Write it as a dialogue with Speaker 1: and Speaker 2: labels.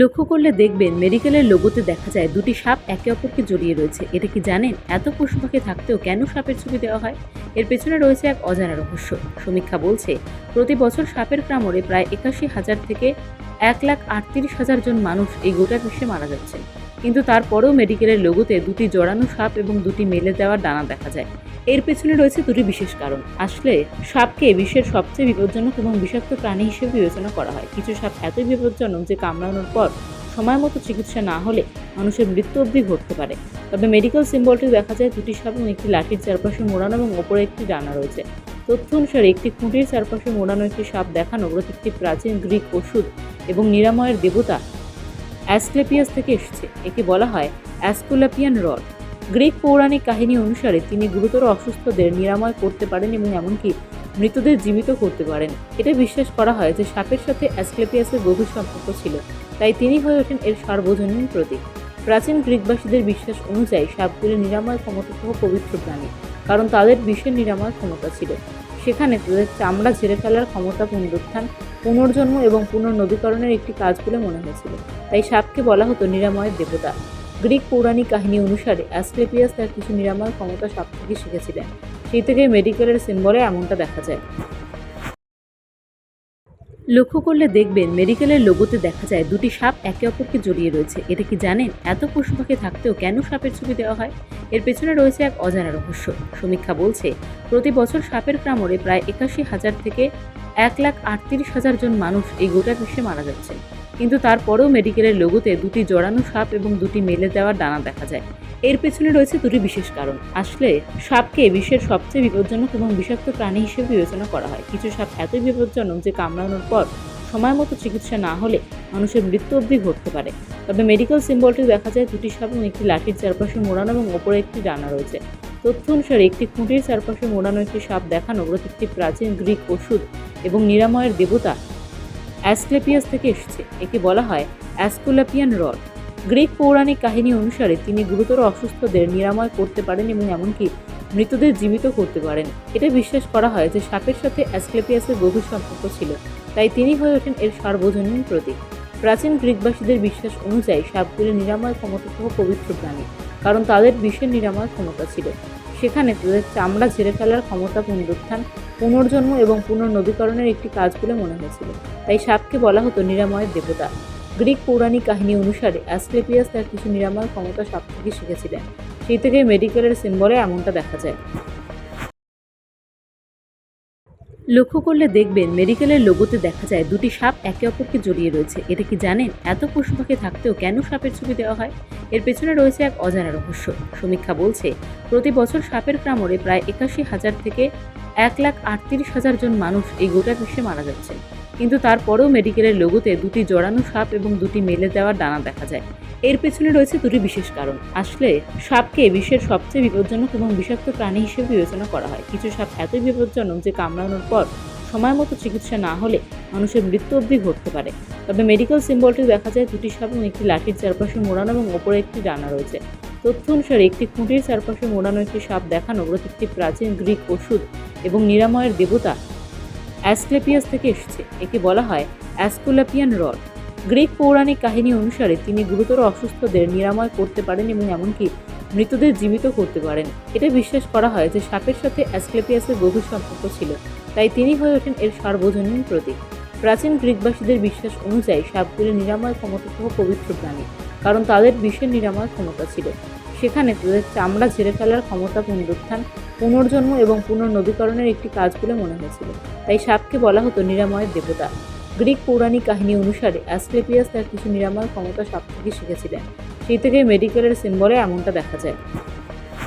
Speaker 1: লক্ষ্য করলে দেখবেন মেডিকেলের লোগোতে দেখা যায় দুটি সাপ একে অপরকে জড়িয়ে রয়েছে। এটা কি জানেন? এত পশু পাখি থাকতেও কেন সাপের ছবি দেওয়া হয়? এর পেছনে রয়েছে এক অজানা রহস্য। সমীক্ষা বলছে, প্রতি বছর সাপের কামড়ে প্রায় একাশি হাজার থেকে এক লাখ আটত্রিশ হাজার জন মানুষ এই গোটা বিশ্বে মারা যাচ্ছেন। কিন্তু তারপরেও মেডিকেলের লোগোতে দুটি জড়ানো সাপ এবং দুটি মেলে দেওয়ার ডানা দেখা যায়। এর পেছনে রয়েছে দুটি বিশেষ কারণ। আসলে, সাপকে বিশ্বের সবচেয়ে বিপজ্জনক এবং বিষাক্ত প্রাণী হিসেবে বিবেচনা করা হয়। কিছু সাপ এতই বিপজ্জনক যে কামড়ানোর পর সময় মতো চিকিৎসা না হলে মানুষের মৃত্যু অবধি ঘটতে পারে। তবে মেডিকেল সিম্বলটি দেখা যায় দুটি সাপ এবং একটি লাঠির চারপাশে মোড়ানো এবং ওপরে একটি ডানা রয়েছে। তথ্য অনুসারে, একটি খুঁটির চারপাশে মোড়ানো একটি সাপ দেখানো প্রতীকটি প্রাচীন গ্রিক ওষুধ এবং নিরাময়ের দেবতা অ্যাসক্লেপিয়াস থেকে এসেছে, একে বলা হয় অ্যাসকোলাপিয়ান রড। গ্রিক পৌরাণিক কাহিনী অনুসারে তিনি গুরুতর অসুস্থদের নিরাময় করতে পারেন এবং এমনকি মৃতদের জীবিত করতে পারেন। এটা বিশ্বাস করা হয় যে সাপের সাথে অ্যাসক্লেপিয়াসের গভীর সম্পর্ক ছিল, তাই তিনি হয়ে ওঠেন এর সার্বজনীন প্রতীক। প্রাচীন গ্রিকবাসীদের বিশ্বাস অনুযায়ী সাপগুলি নিরাময় ক্ষমতাসহ পবিত্র প্রাণী, কারণ তাদের বিষের নিরাময় ক্ষমতা ছিল। সেখানে তাদের চামড়া ঝেড়ে ফেলার ক্ষমতা পুনরুত্থান পুনর্জন্ম এবং পুনর্নবীকরণের একটি কাজ বলে মনে হয়েছিল। তাই সাপকে বলা হতো নিরাময়ের দেবতা। গ্রিক পৌরাণিক কাহিনী অনুসারে অ্যাসক্লেপিয়াস তার কিছু নিরাময় ক্ষমতা সাপ থেকে শিখেছিলেন। সেই থেকে মেডিকেলের সিম্বলে এমনটা দেখা যায়। লক্ষ্য করলে দেখবেন মেডিকেলের লোগোতে দেখা যায় দুটি সাপ একে অপরকে জড়িয়ে রয়েছে। এটা কি জানেন? এত পশু পাখি থাকতেও কেন সাপের ছবি দেওয়া হয়? এর পেছনে রয়েছে এক অজানা রহস্য। সমীক্ষা বলছে, প্রতি বছর সাপের কামড়ে প্রায় একাশি হাজার থেকে এক লাখ আটত্রিশ হাজার জন মানুষ এই গোটা বিশ্বে মারা যাচ্ছেন কিন্তু তারপরেও মেডিকেলের লোগোতে দুটি জড়ানো সাপ এবং দুটি মেলে দেওয়া ডানা দেখা যায়। এর পেছনে রয়েছে দুটি বিশেষ কারণ। আসলে, সাপকে বিশ্বের সবচেয়ে বিপজ্জনক এবং বিষাক্ত প্রাণী হিসেবে বিবেচনা করা হয়। কিছু সাপ এতই বিপজ্জনক যে কামড়ানোর পর সময় মতো চিকিৎসা না হলে মানুষের মৃত্যু অবধি ঘটতে পারে। তবে মেডিকেল সিম্বলটি দেখা যায় দুটি সাপ এবং একটি লাঠির চারপাশে মোড়ানো এবং ওপরে একটি ডানা রয়েছে। তথ্য অনুসারে একটি খুঁটির চারপাশে মোড়ানো একটি সাপ দেখানো প্রতীকটি প্রাচীন গ্রিক ওষুধ এবং নিরাময়ের দেবতা অ্যাসক্লেপিয়াস থেকে এসেছে। একে বলা হয় অ্যাসকুলাপিয়ান রড। গ্রিক পৌরাণিক কাহিনী অনুসারে তিনি গুরুতর অসুস্থদের নিরাময় করতে পারেন এবং এমনকি মৃতদের জীবিত করতে পারেন। এটা বিশ্বাস করা হয় যে সাপের সাথে অ্যাসক্লেপিয়াসের গভীর সম্পর্ক ছিল, তাই তিনি হয়ে ওঠেন এর সার্বজনীন প্রতীক। প্রাচীন গ্রিকবাসীদের বিশ্বাস অনুযায়ী সাপগুলি নিরাময় ক্ষমতা ক্ষমতাসহ পবিত্র প্রাণী, কারণ তাদের বিশ্বের নিরাময় ক্ষমতা ছিল। সেখানে তাদের চামড়া ঝেড়ে ফেলার ক্ষমতা পুনরুত্থান, পুনর্জন্ম এবং পুনর্নবীকরণের একটি কাজ বলে মনে হয়েছিল। তাই সাপকে বলা হতো নিরাময়ের দেবতা। গ্রিক পৌরাণিক কাহিনী অনুসারে অ্যাসক্লেপিয়াস তার কিছু নিরাময় ক্ষমতা সাপ থেকে শিখেছিলেন। সেই থেকে মেডিকেলের সিম্বলে এমনটা দেখা যায়। লক্ষ্য করলে দেখবেন মেডিকেলের লোগোতে দেখা যায় দুটি সাপ একে অপরকে জড়িয়ে রয়েছে। এটা কি জানেন? এত পশু পাখি থাকতেও কেন সাপের ছবি দেওয়া হয়? এর পেছনে রয়েছে এক অজানা রহস্য। সমীক্ষা বলছে, প্রতি বছর সাপের কামড়ে প্রায় একাশি হাজার থেকে এক লাখ আটত্রিশ হাজার জন মানুষ এই গোটা বিশ্বে মারা যাচ্ছেন। কিন্তু তারপরেও মেডিকেলের লোগোতে দুটি জড়ানো সাপ এবং দুটি মেলে দেওয়ার ডানা দেখা যায়। এর পেছনে রয়েছে দুটি বিশেষ কারণ। আসলে, সাপকে বিশ্বের সবচেয়ে বিপজ্জনক এবং বিষাক্ত প্রাণী হিসেবে বিবেচনা করা হয়। কিছু সাপ এতই বিপজ্জনক যে কামড়ানোর পর সময় মতো চিকিৎসা না হলে মানুষের মৃত্যু অবধি ঘটতে পারে। তবে মেডিকেল সিম্বলটি দেখা যায় দুটি সাপ এবং একটি লাঠির চারপাশে মোড়ানো এবং ওপরে একটি ডানা রয়েছে। তথ্য অনুসারে, একটি খুঁটির চারপাশে মোড়ানো একটি সাপ দেখানো প্রতীকটি প্রাচীন গ্রিক ওষুধ এবং নিরাময়ের দেবতা অ্যাসক্লেপিয়াস থেকে এসেছে, একে বলা হয় অ্যাসকুলাপিয়ান রড। গ্রিক পৌরাণিক কাহিনী অনুসারে তিনি গুরুতর অসুস্থদের নিরাময় করতে পারেন এবং এমনকি মৃতদের জীবিত করতে পারেন। এটা বিশ্বাস করা হয় যে সাপের সাথে অ্যাসক্লেপিয়াসের গভীর সম্পর্ক ছিল, তাই তিনি হয়ে ওঠেন এর সার্বজনীন প্রতীক। প্রাচীন গ্রিকবাসীদের বিশ্বাস অনুযায়ী সাপগুলি নিরাময় ক্ষমতাসহ পবিত্র প্রাণী, কারণ তাদের বিষের নিরাময় ক্ষমতা ছিল। সেখানে তাদের চামড়া ঝেড়ে ফেলার ক্ষমতা পুনরুত্থান, পুনর্জন্ম এবং পুনর্নবীকরণের একটি কাজ বলে মনে হয়েছিল। তাই সাপকে বলা হতো নিরাময়ের দেবতা। গ্রিক পৌরাণিক কাহিনী অনুসারে অ্যাসক্লেপিয়াস তার কিছু নিরাময় ক্ষমতা সাপ থেকে শিখেছিলেন। সেই থেকে মেডিকেলের সিম্বলে এমনটা দেখা যায়।